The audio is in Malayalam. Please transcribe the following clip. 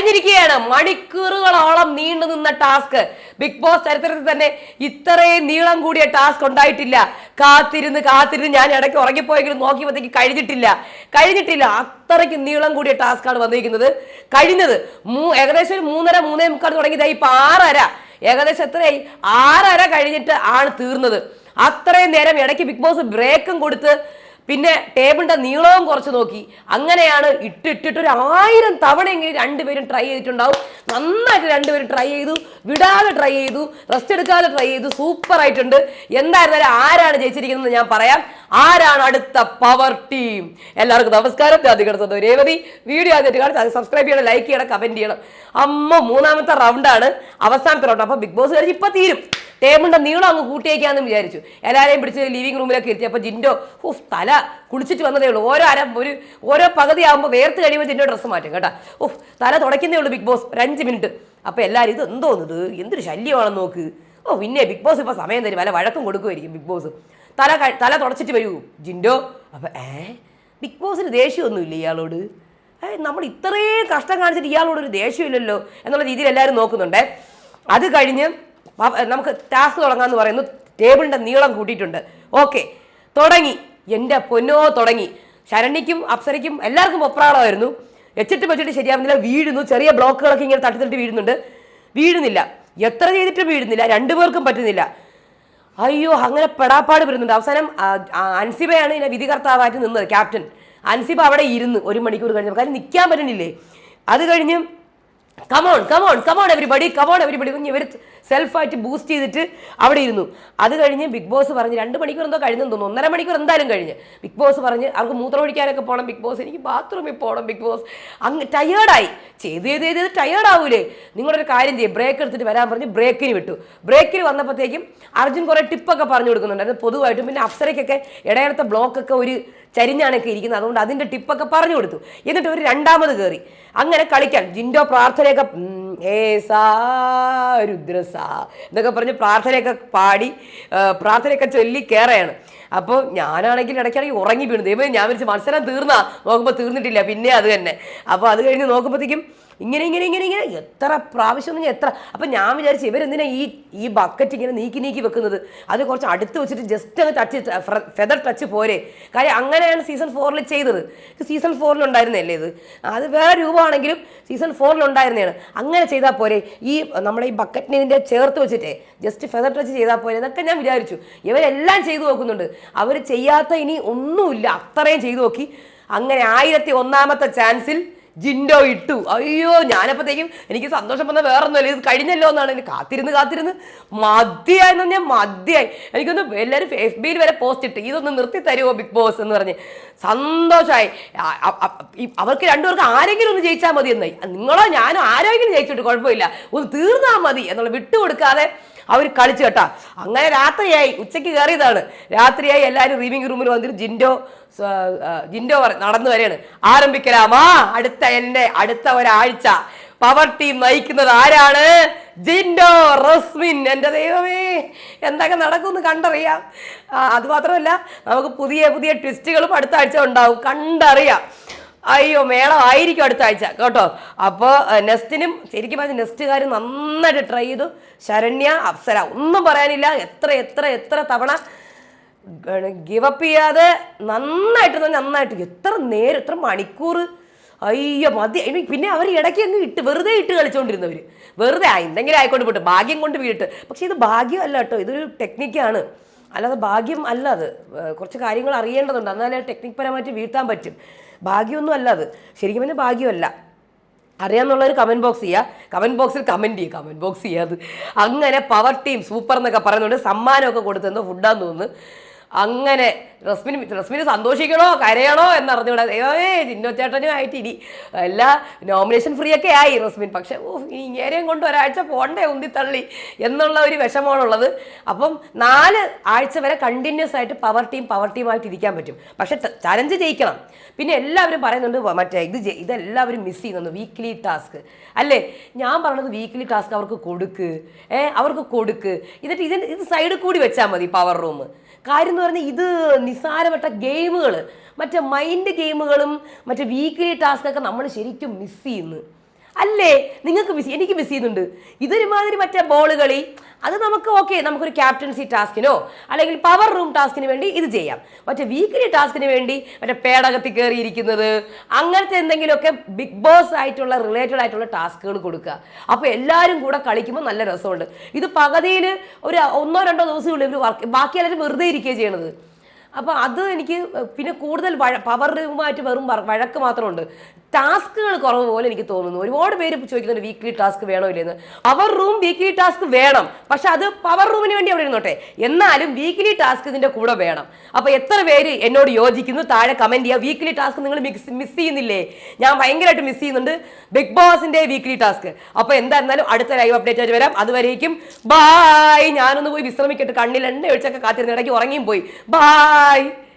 കഴിഞ്ഞിരിക്കുകയാണ്. മണിക്കൂറുകളോളം നീണ്ടു നിന്ന ടാസ്ക്. ബിഗ് ബോസ് ചരിത്രത്തിൽ തന്നെ ഇത്രയും നീളം കൂടിയ ടാസ്ക് ഉണ്ടായിട്ടില്ല. കാത്തിരുന്ന് കാത്തിരുന്ന് ഞാൻ ഇടയ്ക്ക് ഉറങ്ങിപ്പോയെങ്കിലും നോക്കിയപ്പോഴത്തേക്ക് കഴിഞ്ഞിട്ടില്ല. കഴിഞ്ഞിട്ടില്ല. അത്രയ്ക്ക് നീളം കൂടിയ ടാസ്ക് ആണ് വന്നിരിക്കുന്നത്. കഴിഞ്ഞത് മൂ ഏകദേശം ഒരു മൂന്നര മൂന്നേ മുക്കാൽ തുടങ്ങിയതായി ഇപ്പൊ ആറര. ഏകദേശം എത്രയായി? ആറര കഴിഞ്ഞിട്ട് ആണ് തീർന്നത്. അത്രയും നേരം ഇടയ്ക്ക് ബിഗ് ബോസ് ബ്രേക്കും കൊടുത്ത് പിന്നെ ടേബിളിന്റെ നീളവും കുറച്ച് നോക്കി. അങ്ങനെയാണ് ഇട്ടിട്ടിട്ട് ഒരു ആയിരം തവണയെങ്കിലും രണ്ടുപേരും ട്രൈ ചെയ്തിട്ടുണ്ടാവും. നന്നായിട്ട് രണ്ടുപേരും ട്രൈ ചെയ്തു. വിടാതെ ട്രൈ ചെയ്തു. റെസ്റ്റ് എടുക്കാതെ ട്രൈ ചെയ്തു. സൂപ്പറായിട്ടുണ്ട് എന്തായിരുന്നാലും ആരാണ് ജയിച്ചിരിക്കുന്നത് ഞാൻ പറയാം. ആരാണ് അടുത്ത പവർ ടീം എല്ലാവർക്കും നമസ്കാരം. ജാതികടത്തുന്നത് രേവതി. വീഡിയോ ആദ്യമായിട്ട് കാണിച്ച് അത് സബ്സ്ക്രൈബ് ചെയ്യണം ലൈക്ക് ചെയ്യണം കമന്റ് ചെയ്യണം. അമ്മ മൂന്നാമത്തെ റൗണ്ടാണ് അവസാനത്തെ റൗണ്ട് അപ്പോൾ ബിഗ് ബോസ് കഴിച്ച് ഇപ്പോൾ തീരും. ടേബിളിന്റെ നീളം അങ്ങ് കൂട്ടിയേക്കാന്ന് വിചാരിച്ചു. എല്ലാവരെയും പിടിച്ച് ലിവിംഗ് റൂമിലൊക്കെ ഇരുത്തി. അപ്പൊ ജിൻഡോ ഉഫ് തല കുളിച്ചിട്ട് വന്നതേ ഉള്ളൂ. ഓരോ അര ഒരു ഓരോ പകുതി ആകുമ്പോൾ വേർത്ത് കഴിയുമ്പോൾ ജിൻഡോ ഡ്രസ്സ് മാറ്റും കേട്ടോ. ഉഫ് തല തുടയ്ക്കുന്നേ ഉള്ളൂ ബിഗ് ബോസ് ഒരു അഞ്ച് മിനിറ്റ്. അപ്പൊ എല്ലാവരും ഇത് എന്തോന്നത്? എന്തൊരു ശല്യമാണെന്ന് നോക്ക്. ഓ പിന്നെ ബിഗ് ബോസ് ഇപ്പൊ സമയം തരും. വല്ല വഴക്കം കൊടുക്കുമായിരിക്കും ബിഗ് ബോസ് തല തല തുടച്ചിട്ട് വരൂ ജിൻഡോ. അപ്പൊ ഏ? ബിഗ് ബോസിന് ദേഷ്യമൊന്നുമില്ല ഇയാളോട്? നമ്മൾ ഇത്രയും കഷ്ടം കാണിച്ചിട്ട് ഇയാളോട് ഒരു ദേഷ്യമില്ലല്ലോ എന്നുള്ള രീതിയിൽ എല്ലാവരും നോക്കുന്നുണ്ടേ. അത് കഴിഞ്ഞ് നമുക്ക് ടാസ്ക് തുടങ്ങാന്ന് പറയുന്നു. ടേബിളിന്റെ നീളം കൂട്ടിയിട്ടുണ്ട്. ഓക്കെ തുടങ്ങി. എന്റെ പൊന്നോ തുടങ്ങി. ശരണിക്കും അപ്സരയ്ക്കും എല്ലാവർക്കും ഒപ്രാളമായിരുന്നു. വെച്ചിട്ട് വെച്ചിട്ട് ശരിയാവുന്നില്ല. വീഴുന്നു. ചെറിയ ബ്ലോക്കുകളൊക്കെ ഇങ്ങനെ തട്ടി തട്ടി വീഴുന്നുണ്ട്. വീഴുന്നില്ല. എത്ര ചെയ്തിട്ടും വീഴുന്നില്ല. രണ്ടു പേർക്കും പറ്റുന്നില്ല. അയ്യോ അങ്ങനെ പെടാപ്പാട് വരുന്നുണ്ട്. അവസാനം അൻസിബയാണ് ഇതിനെ വിധികർത്താവായിട്ട് നിന്നത് ക്യാപ്റ്റൻ. അൻസിബ അവിടെ ഇരുന്ന് ഒരു മണിക്കൂർ കഴിഞ്ഞപ്പോൾ കാര്യം നിൽക്കാൻ പറ്റുന്നില്ലേ അത് കഴിഞ്ഞ് come on come on come on everybody come on everybody ഇവർ സെൽഫായിട്ട് ബൂസ്റ്റ് ചെയ്തിട്ട് അവിടെ ഇരുന്നു. അത് കഴിഞ്ഞ് ബിഗ് ബോസ് പറഞ്ഞ് രണ്ട് മണിക്കൂർ എന്തോ കഴിഞ്ഞെന്ന് തോന്നുന്നു. ഒന്നര മണിക്കൂർ എന്തായാലും കഴിഞ്ഞ്. ബിഗ് ബോസ് പറഞ്ഞ് അവർക്ക് മൂത്രമൊഴിക്കാനൊക്കെ പോകണം ബിഗ് ബോസ് എനിക്ക് ബാത്റൂമിൽ പോകണം ബിഗ് ബോസ് അങ്ങ് ടയേർഡായി ചെയ്ത് ചെയ്ത് ചെയ്ത് ചെയ്ത് ടയേർഡ് ആവൂലേ? നിങ്ങളൊരു കാര്യം ചെയ്യും. ബ്രേക്ക് എടുത്തിട്ട് വരാൻ പറഞ്ഞ് ബ്രേക്കിന് വിട്ടു. ബ്രേക്കിന് വന്നപ്പോഴത്തേക്കും അർജുൻ കുറേ ടിപ്പൊക്കെ പറഞ്ഞു കൊടുക്കുന്നുണ്ടായിരുന്നു പൊതുവായിട്ടും പിന്നെ അപ്സരയ്ക്കൊക്കെ ഇടയിലത്തെ ബ്ലോക്കൊക്കെ ഒരു ചരിഞ്ഞാണൊക്കെ ഇരിക്കുന്നത്. അതുകൊണ്ട് അതിന്റെ ടിപ്പൊക്കെ പറഞ്ഞു കൊടുത്തു. എന്നിട്ട് ഒരു രണ്ടാമത് കയറി അങ്ങനെ കളിക്കാൻ ജിൻഡോ പ്രാർത്ഥനയൊക്കെ ഏ സാ രുദ്രസ എന്നൊക്കെ പറഞ്ഞ് പ്രാർത്ഥനയൊക്കെ പാടി പ്രാർത്ഥനയൊക്കെ ചൊല്ലി കയറുകയാണ് അപ്പോൾ ഞാനാണെങ്കിൽ ഇടയ്ക്കിടയ്ക്ക് ഉറങ്ങി വീണു. ദൈവം ഞാൻ വിളിച്ച് മത്സരം തീർന്നാ. നോക്കുമ്പോൾ തീർന്നിട്ടില്ല. പിന്നെ അത് തന്നെ. അപ്പോൾ അത് കഴിഞ്ഞ് നോക്കുമ്പോഴത്തേക്കും ഇങ്ങനെ ഇങ്ങനെ ഇങ്ങനെ ഇങ്ങനെ. എത്ര പ്രാവശ്യം എന്ന് എത്ര. അപ്പം ഞാൻ വിചാരിച്ചു ഇവരെന്തിനാ ഈ ഈ ബക്കറ്റ് ഇങ്ങനെ നീക്കി നീക്കി വെക്കുന്നത്? അത് കുറച്ച് അടുത്ത് വെച്ചിട്ട് ജസ്റ്റ് അങ്ങ് ടച്ച് ഫെദർ ടച്ച് പോരെ. കാര്യം അങ്ങനെയാണ് സീസൺ ഫോറിൽ ചെയ്തത്. സീസൺ ഫോറിലുണ്ടായിരുന്നല്ലേ ഇത്? അത് വേറെ രൂപമാണെങ്കിലും സീസൺ ഫോറിലുണ്ടായിരുന്നതാണ് അങ്ങനെ ചെയ്താൽ പോരെ. ഈ നമ്മുടെ ഈ ബക്കറ്റിനെ ചേർത്ത് വെച്ചിട്ടേ ജസ്റ്റ് ഫെദർ ടച്ച് ചെയ്താൽ പോരെ എന്നൊക്കെ ഞാൻ വിചാരിച്ചു. ഇവരെല്ലാം ചെയ്തു നോക്കുന്നുണ്ട്. അവർ ചെയ്യാത്ത ഇനി ഒന്നുമില്ല. അത്രയും ചെയ്തു നോക്കി. അങ്ങനെ ആയിരത്തി ഒന്നാമത്തെ ചാൻസിൽ ജിൻഡോ ഇട്ടു. അയ്യോ ഞാനപ്പോഴത്തേക്കും എനിക്ക് സന്തോഷം വന്ന വേറൊന്നുമില്ല. ഇത് കഴിഞ്ഞല്ലോ എന്നാണ്. എനിക്ക് കാത്തിരുന്ന് കാത്തിരുന്ന്. മതിയായി എന്ന് പറഞ്ഞാൽ മതിയായി. എനിക്കൊന്ന് എല്ലാവരും എഫ് ബിയിൽ വരെ പോസ്റ്റ് ഇട്ട് ഇതൊന്ന് നിർത്തി തരുമോ ബിഗ് ബോസ് എന്ന് പറഞ്ഞ്. സന്തോഷമായി അവർക്ക് രണ്ടുപേർക്ക് ആരെങ്കിലും ഒന്ന് ജയിച്ചാൽ മതി എന്നായി നിങ്ങളോ ഞാനോ ആരെങ്കിലും ജയിച്ചിട്ട് കുഴപ്പമില്ല. ഒന്ന് തീർന്നാൽ മതി എന്നുള്ള വിട്ടുകൊടുക്കാതെ അവർ കളിച്ചു കേട്ടാ. അങ്ങനെ രാത്രിയായി. ഉച്ചയ്ക്ക് കയറിയതാണ്. രാത്രിയായി എല്ലാവരും റീവിംഗ് റൂമിൽ വന്നിട്ട് ജിൻഡോ ജിൻഡോ പറ- നടന്നു വരെയാണ് ആരംഭിക്കലാമാ? അടുത്ത എന്റെ അടുത്ത ഒരാഴ്ച. പവർ ടീം നയിക്കുന്നത് ആരാണ്? ജിൻഡോ റസ്മിൻ. എന്റെ ദൈവമേ എന്തൊക്കെ നടക്കുമെന്ന് കണ്ടറിയാം. അതുമാത്രമല്ല അത് മാത്രമല്ല നമുക്ക് പുതിയ പുതിയ ട്വിസ്റ്റുകളും അടുത്ത ആഴ്ച ഉണ്ടാവും. കണ്ടറിയാം. അയ്യോ മേളമായിരിക്കും അടുത്ത ആഴ്ച കേട്ടോ. അപ്പോൾ നെസ്റ്റിനും ശരിക്കും പറഞ്ഞ നെസ്റ്റുകാർ നന്നായിട്ട് ട്രൈ ചെയ്തു. ശരണ്യ അപ്സര ഒന്നും പറയാനില്ല. എത്ര എത്ര എത്ര തവണ ഗിവപ്പ് ചെയ്യാതെ നന്നായിട്ട് നന്നായിട്ട് എത്ര നേരം എത്ര മണിക്കൂർ? അയ്യോ മതി. പിന്നെ അവർ ഇടയ്ക്ക് അങ്ങ് ഇട്ട് വെറുതെ ഇട്ട് കളിച്ചുകൊണ്ടിരുന്നവർ വെറുതെ എന്തെങ്കിലും ആയിക്കൊണ്ട് പോയിട്ട് ഭാഗ്യം കൊണ്ട് വീട്ട് പക്ഷേ ഇത് ഭാഗ്യമല്ല കേട്ടോ. ഇതൊരു ടെക്നിക്കാണ് അല്ലാതെ ഭാഗ്യം അല്ല അത്. കുറച്ച് കാര്യങ്ങൾ അറിയേണ്ടതുണ്ട്. എന്നാലേ ടെക്നിക് പരമായിട്ട് വീഴ്ത്താൻ പറ്റും. ഭാഗ്യമൊന്നും അല്ല അത്. ശരിക്കും പിന്നെ ഭാഗ്യമല്ല. അറിയാമെന്നുള്ളൊരു കമന്റ് ബോക്സ് ചെയ്യുക കമന്റ് ബോക്സിൽ കമന്റ് ചെയ്യുക കമന്റ് ബോക്സ് ചെയ്യാത് അങ്ങനെ പവർ ടീം സൂപ്പർ എന്നൊക്കെ പറയുന്നുണ്ട് സമ്മാനമൊക്കെ കൊടുത്തെന്ന് ഫുഡാന്ന് തോന്നുന്നു. അങ്ങനെ റസ്മിന് റസ്മിന് സന്തോഷിക്കണോ? കരയണോ? എന്നറിഞ്ഞൂടാ ഏ ചിന്നോച്ചേട്ടനും ആയിട്ട് ഇനി എല്ലാ നോമിനേഷൻ ഫ്രീ ഒക്കെ ആയി റസ്മിൻ. പക്ഷെ ഓ ഇനി ഇങ്ങേരെയും കൊണ്ട് ഒരാഴ്ച പോണ്ടേ ഉന്തിത്തള്ളി എന്നുള്ള ഒരു വിഷമമാണുള്ളത്. അപ്പം നാല് ആഴ്ച വരെ കണ്ടിന്യൂസ് ആയിട്ട് പവർ ടീം പവർ ടീമായിട്ട് ഇരിക്കാൻ പറ്റും. പക്ഷെ ചലഞ്ച് ജയിക്കണം. പിന്നെ എല്ലാവരും പറയുന്നുണ്ട് മറ്റേ ഇത് ഇതെല്ലാവരും മിസ് ചെയ്യുന്നു വീക്ക്ലി ടാസ്ക് അല്ലേ? ഞാൻ പറഞ്ഞത് വീക്ക്ലി ടാസ്ക് അവർക്ക് കൊടുക്ക്. ഏ അവർക്ക് കൊടുക്ക്. എന്നിട്ട് ഇതിന് ഇത് സൈഡിൽ കൂടി വെച്ചാൽ മതി പവർ റൂം കാര്യം എന്ന് പറഞ്ഞാൽ ഇത് നിസ്സാരപ്പെട്ട ഗെയിമുകൾ മറ്റേ മൈൻഡ് ഗെയിമുകളും മറ്റേ വീക്ക്ലി ടാസ്ക്കൊക്കെ നമ്മൾ ശരിക്കും മിസ് ചെയ്യുന്നു. അല്ലേ? നിങ്ങൾക്ക് മിസ് എനിക്ക് മിസ് ചെയ്യുന്നുണ്ട്. ഇതൊരുമാതിരി മറ്റേ ബോൾ കളി അത് നമുക്ക് ഓക്കെ നമുക്കൊരു ക്യാപ്റ്റൻസി ടാസ്കിനോ അല്ലെങ്കിൽ പവർ റൂം ടാസ്കിന് വേണ്ടി ഇത് ചെയ്യാം. മറ്റേ വീക്കിലി ടാസ്കിന് വേണ്ടി മറ്റേ പേടകത്തിൽ കയറിയിരിക്കുന്നത് അങ്ങനത്തെ എന്തെങ്കിലുമൊക്കെ ബിഗ് ബോസ് ആയിട്ടുള്ള റിലേറ്റഡ് ആയിട്ടുള്ള ടാസ്കുകൾ കൊടുക്കുക. അപ്പോൾ എല്ലാവരും കൂടെ കളിക്കുമ്പോൾ നല്ല രസമുണ്ട്. ഇത് പകുതിയിൽ ഒരു ഒന്നോ രണ്ടോ ദിവസമുള്ളൂ ഇവർ ബാക്കി എല്ലാവരും വെറുതെ ഇരിക്കുകയാണ് ചെയ്യണത്. അപ്പോൾ അത് എനിക്ക് പിന്നെ കൂടുതൽ പവർ റൂമായിട്ട് വെറും വഴക്ക് മാത്രമുണ്ട്. ടാസ്കുകൾ കുറവ് പോലെ എനിക്ക് തോന്നുന്നു. ഒരുപാട് പേര് ചോദിക്കുന്നുണ്ട് വീക്ക്ലി ടാസ്ക് വേണോ ഇല്ലെന്ന്. പവർ റൂം വീക്ക്ലി ടാസ്ക് വേണം. പക്ഷെ അത് പവർ റൂമിന് വേണ്ടി അവിടെ ഇരുന്നോട്ടെ. എന്നാലും വീക്ക്ലി ടാസ്ക് ഇതിന്റെ കൂടെ വേണം. അപ്പോൾ എത്ര പേര് എന്നോട് യോജിക്കുന്നു താഴെ കമന്റ് ചെയ്യുക വീക്ക്ലി ടാസ്ക് നിങ്ങൾ മിക്സ് മിസ് ചെയ്യുന്നില്ലേ? ഞാൻ ഭയങ്കരമായിട്ട് മിസ് ചെയ്യുന്നുണ്ട്. ബിഗ് ബോസിന്റെ വീക്ക്ലി ടാസ്ക് അപ്പോൾ എന്തായിരുന്നാലും അടുത്ത ലൈവ് അപ്ഡേറ്റ് ആയിട്ട് വരാം. അതുവരേക്കും ബായ് ഞാനൊന്ന് പോയി വിശ്രമിക്കട്ടെ. കണ്ണിൽ എണ്ണ ഒഴിച്ചൊക്കെ കാത്തിരുന്ന് ഇടയ്ക്ക് ഉറങ്ങിയും പോയി. Bye bye